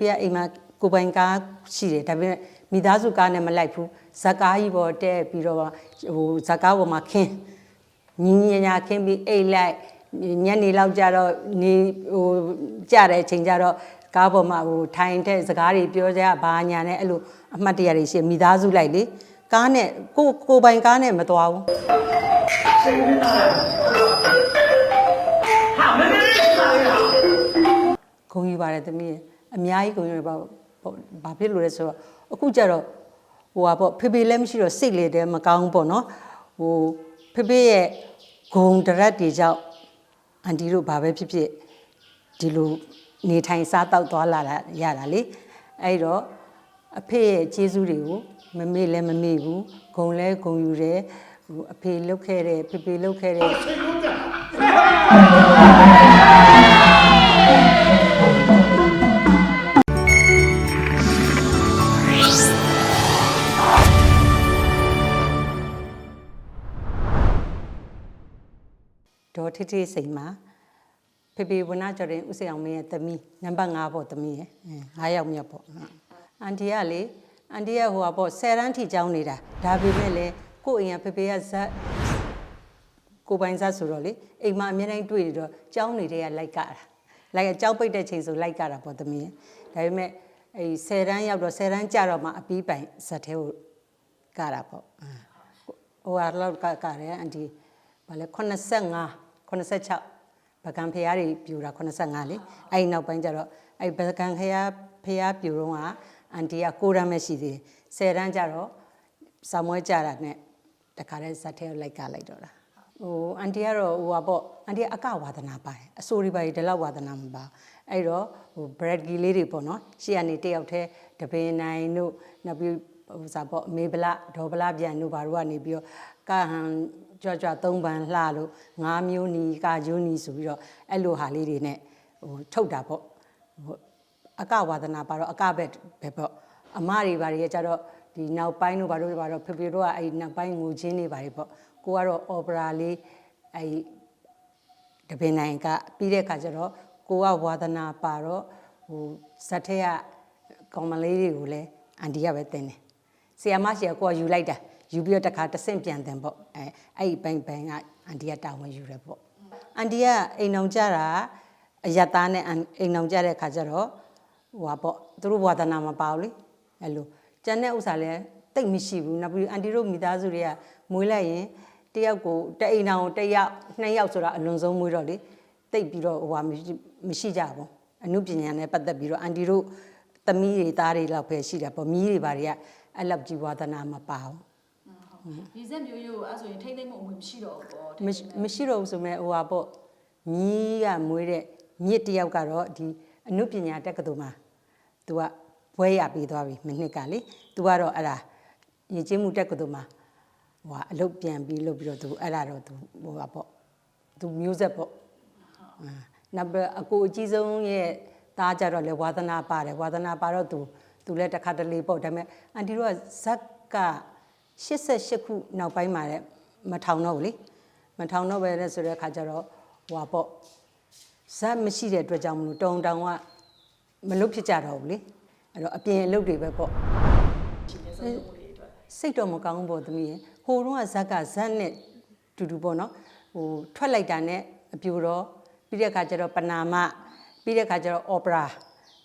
ဖေဖေကအိမ်မှာကိုပိုင်ကားရှိတယ်ဒါပေမဲ့မိသားစုကားနဲ့မလိုက်ဘူးဇက်ကားကြီးပေါ်တက်ပြီးတော့ဟိုဇက်ကားပေါ်မှာခင်းညီညီညာခင်းပြီးအိတ်လိုက်ညနေလောက်ကြတော့နေဟိုကြတဲ့အချိန်ကြတော့ကားပေါ်မှာဟိုထိုင်တဲ့စကားတွေပြောကြဘာညာနဲ့အဲ့လိုအမှတ်တရတွေရှိမိသားစုလိုက်လေကားနဲ့ကိုကိုပိုင်ကားနဲ့မသွားဘူးဂုံယူပါတယ်သမီးရဲ့ အများကြီးဂုံယူရပါဘာဖြစ်လို့လဲဆိုတော့အခုကျတော့ဟိုဟာပေါ့ဖေဖေလည်းမရှိတော့စိတ်လေတယ်မကောင်းပေါ့နော်ဟိုဖေဖေရဲ့ဂုံတရက်တွေကြောင့်အန်တီတို့ဘာပဲဖြစ်ဖြစ်ဒီလိုနေထိုင်စားတောက်သွားလာတာရတာလေအဲ့တော့အဖေရဲ့ကျေးဇူးတွေကိုမမေ့လည်းမမေ့ဘူးဂုံလည်းဂုံယူတယ်ဟိုအဖေလုတ်ခဲ့တဲ့ဖေဖေလုတ်ခဲ့တဲ့ ဒေါ်ထထစိန်မှာဖေဖေဝနာကျော်ရင်ဥစိအောင်မင်းရဲ့သမီးနံပါတ်5ပေါ့သမီးရဲ့9ယောက်မြတ်ပေါ့အန်တီကလေအန်တီကဟိုပါပေါ့10ရန်ထိကျောင်းနေတာဒါပေမဲ့လေကို့အိမ်ကဖေဖေကဇက်ကိုပိုင်ဇက်ဆိုတော့လေအိမ်မှာအမြဲတမ်းတွေ့နေတော့ကျောင်းနေတဲ့ကလိုက်ကြတာလိုက်ကျောင်းပိတ်တဲ့ချိန်ဆိုလိုက်ကြတာပေါ့သမီးရဲ့ဒါပေမဲ့အဲ10ရန်ရောက်တော့10ရန်ကြတော့မှအပီးပိုင်ဇက်သေးကိုကတာပေါ့ဟိုဟာလောက်ကကတယ်အန်တီဘာလဲ85 86ဗကံဖျားတွေပြူတာ85လေအဲ့ဒီနောက်ပိုင်းကျတော့အဲ့ဗကံဖျားဖျားပြူတော့ကအန်တီက6ရမ်းပဲရှိသေးတယ်10ရမ်းကျတော့စာမွဲကြတာနဲ့တခါတည်းဇက်ထဲလိုက်ကလိုက်တော့တာဟိုအန်တီကတော့ဟိုပါပေါ့အန်တီကအကဝါဒနာပါတယ်အစိုးရပါဒီလောက်ဝါဒနာမပါအဲ့တော့ဟို bread ဂီလေးတွေပေါ့နော်ရှေ့ကနေတယောက်တည်းတပင်နိုင်တို့နောက်ပြီးဟိုစားပေါ့မေဗလာဒေါ်ဗလာပြန်တို့ဘာတို့ကနေပြီးတော့ကဟန် ကြွကြွသုံးပန်လှလို့ငါးမျိုးနီကာကျိုးနီဆိုပြီးတော့အဲ့လိုဟာလေးတွေနဲ့ဟိုထုတ်တာပေါ့ဟိုအကဝါဒနာပါတော့အကဘက်ပဲပေါ့အမတွေဘာတွေကကြတော့ဒီနောက်ပိုင်းတို့ဘာတို့ဘာတော့ဖေဖေတို့ကအဲ့နောက်ပိုင်းငိုချင်းတွေဘာတွေပေါ့ကိုကတော့အော်ပရာလေးအဲ့တပင်နိုင်ကပြီးတဲ့ခါကျတော့ကိုကဝါဒနာပါတော့ဟိုဇက်ထဲကကောင်မလေးတွေကိုလည်းအန်တီကပဲတင်တယ်ဆီယမရှိကကိုကယူလိုက်တာ ယူပြီးတော့တခါတဆင့်ပြန်တင်ပေါ့အဲအဲ့ဒီဘိုင်ဘိုင်ကအန်တီကတာဝန်ယူတယ်ပေါ့အန်တီကအိမ်အောင်ကြတာအယက်သားနဲ့အိမ်အောင်ကြတဲ့ခါကျတော့ဟိုပါပေါ့သူတို့ဝါဒနာမပါဘူးလေအဲ့လိုကျန်တဲ့ဥစ္စာလည်းတိတ်မရှိဘူးနောက်ပြီးအန်တီတို့မိသားစုတွေကမွေးလိုက်ရင်တယောက်ကိုတအိမ်အောင်တစ်ယောက်နှစ်ယောက်ဆိုတာအလွန်ဆုံးမွေးတော့လေတိတ်ပြီးတော့ဟိုဟာမရှိမရှိကြဘူးအမှုပညာနဲ့ပတ်သက်ပြီးတော့အန်တီတို့သမီးတွေသားတွေလောက်ပဲရှိတာပေါ့မီးတွေဘာတွေကအဲ့လောက်ကြီးဝါဒနာမပါဘူး ဒီဆက်မျိုးရိုးအဲ့ဆိုရင်ထိမ့်သိမ့်မှုအဝင်မရှိတော့ဘူးပေါ့ မရှိမရှိတော့ဘူးဆိုမဲ့ဟိုဟာပေါ့မြီးကမွေးတဲ့မြစ်တယောက်ကတော့ဒီအနုပညာတက္ကသိုလ်မှာ तू ကဘွဲရပြီးသွားပြီမနှစ်ကလေ तू ကတော့အဲ့ဒါရည်ချင်းမှုတက္ကသိုလ်မှာဟိုဟာအလုပ်ပြန်ပြီးလုပ်ပြီးတော့ तू အဲ့ဒါတော့ तू ဟိုဟာပေါ့ तू မျိုးဆက်ပေါ့အာနောက်ပြီးအကိုအကြီးဆုံးရဲ့သားကြတော့လေဝါသနာပါတယ်ဝါသနာပါတော့ तू तू လည်းတစ်ခါတလေပေါ့ဒါပေမဲ့အန်တီတို့ကဇက်က 88ခုနောက်ပိုင်းမှာလည်းမထောင်တော့ဘူးလေမထောင်တော့ပဲလေဆိုတဲ့အခါကျတော့ဟိုဟာပေါ့ဇက်မရှိတဲ့အတွက်ကြောင့်မလို့တုံတောင်ကမလုတ်ဖြစ်ကြတော့ဘူးလေအဲ့တော့အပြင်အလုပ်တွေပဲပေါ့ရှင်နေဆုံးမှုတွေအတွက်စိတ်တော့မကောင်းဘူးပေါ့သမီးရယ်ဟိုတုန်းကဇက်ကဇက်နဲ့တူတူပေါ့နော်ဟိုထွက်လိုက်တာနဲ့အပြူတော့ပြီးတဲ့အခါကျတော့ပနာမပြီးတဲ့အခါကျတော့အော်ပရာ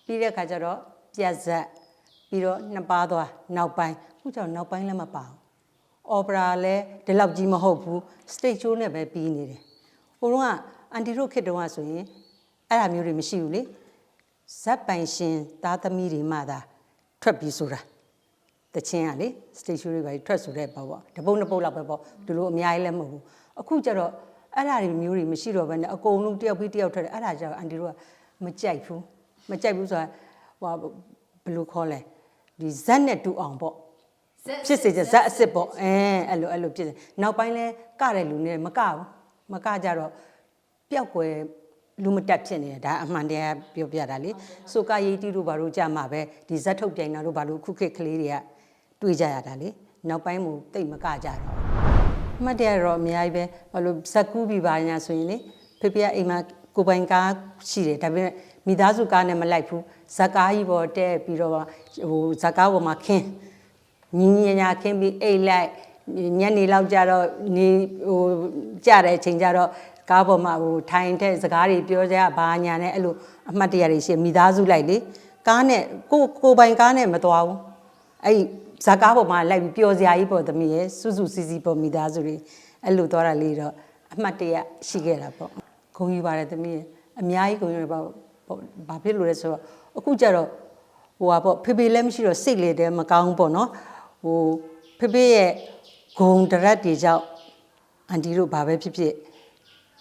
ပြီးတဲ့အခါကျတော့ပြက်ဇက်ပြီးတော့နှစ်ပါးသွားနောက်ပိုင်းခုကျတော့နောက်ပိုင်းလည်းမပါဘူး အော်ပရာလည်းဒီလောက်ကြီးမဟုတ်ဘူးစတိတ်ချိုးနဲ့ပဲပြီးနေတယ်ဟိုတုန်းကအန်တီတို့ခေတ်တုန်းကဆိုရင်အဲ့ဒါမျိုးတွေမရှိဘူးလေဇက်ပိုင်ရှင်သားသမီးတွေမှသာထွက်ပြီးဆိုတာတချင်းကလေ station တွေပါထွက်ဆိုတဲ့ပေါ့ပေါ့တပုတ်နှစ်ပုတ်လောက်ပဲပေါ့ဒီလိုအများကြီးလည်းမဟုတ်ဘူးအခုကျတော့အဲ့ဒါတွေမျိုးတွေမရှိတော့ဘဲနဲ့အကုန်လုံးတယောက်ပြီးတယောက်ထွက်တယ်အဲ့ဒါကျတော့အန်တီတို့ကမကြိုက်ဘူးမကြိုက်ဘူးဆိုတာဟိုဘယ်လိုခေါ်လဲဒီဇက်နဲ့တူအောင်ပေါ့ ဖြစ်စေချင်ဇက်အစ်စ်ပေါ့အဲအဲ့လိုအဲ့လိုဖြစ်စေနောက်ပိုင်းလဲကတဲ့လူနဲ့မကဘူးမကကြတော့ပျောက်ွယ်လူမတက်ဖြစ်နေတယ်ဒါအမှန်တရားပြောပြတာလေဆိုကရေးတီတို့ဘာလို့ကြမှာပဲဒီဇက်ထုတ်ပြိုင်တာတို့ဘာလို့ခုခေတ်ကလေးတွေကတွေးကြရတာလေနောက်ပိုင်းမှတိတ်မကကြတော့အမှတ်တရတော့အများကြီးပဲဘာလို့ဇက်ကူးပြီးပါညာဆိုရင်လေဖေဖေကအိမ်မှာကိုပိုင်ကားရှိတယ်ဒါပေမဲ့မိသားစုကားနဲ့မလိုက်ဘူးဇက်ကားကြီးပေါ်တက်ပြီးတော့ဟိုဇက်ကားပေါ်မှာခင်း ညီညီညာခင်းပြီးအိတ်လိုက်ညနေလောက်ကြတော့နေဟိုကြတဲ့အချိန်ကြတော့ကားပေါ်မှာဟိုထိုင်တဲ့စကားတွေပြောကြဘာညာနဲ့အဲ့လိုအမှတ်တရတွေရှိမိသားစုလိုက်လေကားနဲ့ကိုကိုပိုင်ကားနဲ့မသွားဘူးအဲ့ဇက်ကားပေါ်မှာလိုက်ပြီးပျော်စရာကြီးပေါ်သမီးရဲ့စုစုစည်းစည်းပေါ်မိသားစုတွေအဲ့လိုသွားတာလေးတော့အမှတ်တရရှိခဲ့တာပေါ့ဂုဏ်ယူပါတယ်သမီးရဲ့အများကြီးဂုဏ်ယူရပါပေါ့ဘာဖြစ်လို့လဲဆိုတော့အခုကျတော့ဟိုပါပေါ့ဖေဖေလည်းမရှိတော့စိတ်လေတဲ့မကောင်းပေါ့နော် ဟိုဖေဖေရဲ့ဂုံတရက်တွေကြောင့်အန်တီတို့ဘာပဲဖြစ်ဖြစ်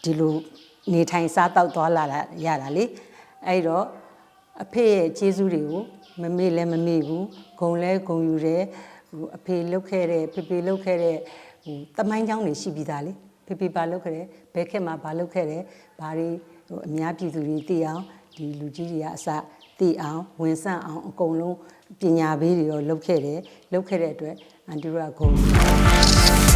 ဒီလိုနေထိုင်စားတောက်သွားလာတာရတာလေအဲ့တော့အဖေရဲ့ကျေးဇူးတွေကိုမမေ့လည်းမမေ့ဘူးဂုံလဲဂုံယူတယ်ဟိုအဖေလုတ်ခဲ့တဲ့ဖေဖေလုတ်ခဲ့တဲ့ဟိုတမိုင်းချောင်းတွေရှိပြီးသားလေဖေဖေပါလုတ်ခဲ့တယ်ဘဲခက်မှာပါလုတ်ခဲ့တယ်ဘာတွေဟိုအများပြည်သူတွေသိအောင် ဒီလူကြီးတွေကအစသိအောင်ဝင်ဆန့်အောင်အကုန်လုံးပညာပေးတွေတော့လုပ်ခဲ့တယ်လုပ်ခဲ့တဲ့အတွက်အန်တီတို့ကဂုံယူ